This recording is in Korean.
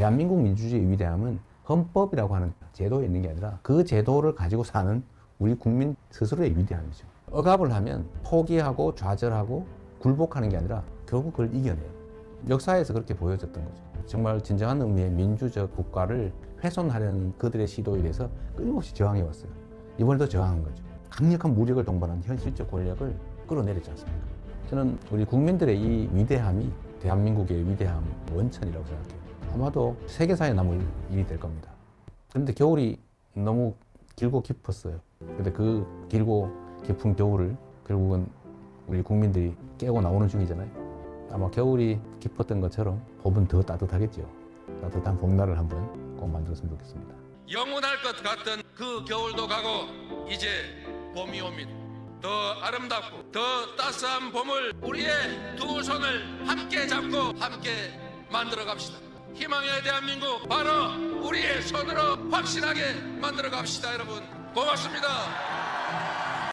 대한민국 민주주의의 위대함은 헌법이라고 하는 제도에 있는 게 아니라 그 제도를 가지고 사는 우리 국민 스스로의 위대함이죠. 억압을 하면 포기하고 좌절하고 굴복하는 게 아니라 결국 그걸 이겨내요. 역사에서 그렇게 보여졌던 거죠. 정말 진정한 의미의 민주적 국가를 훼손하려는 그들의 시도에 대해서 끊임없이 저항해 왔어요. 이번에도 저항한 거죠. 강력한 무력을 동반한 현실적 권력을 끌어내렸지 않습니까? 저는 우리 국민들의 이 위대함이 대한민국의 위대함 원천이라고 생각해요. 아마도 세계사에 남을 일이 될 겁니다. 그런데 겨울이 너무 길고 깊었어요. 근데 그 길고 깊은 겨울을 결국은 우리 국민들이 깨고 나오는 중이잖아요. 아마 겨울이 깊었던 것처럼 봄은 더 따뜻하겠죠. 따뜻한 봄날을 한번 꼭 만들었으면 좋겠습니다. 영원할 것 같던 그 겨울도 가고 이제 봄이 옵니다. 더 아름답고 더 따스한 봄을 우리의 두 손을 함께 잡고 함께 만들어 갑시다. 희망의 대한민국 바로 우리의 손으로 확실하게 만들어 갑시다 여러분 고맙습니다.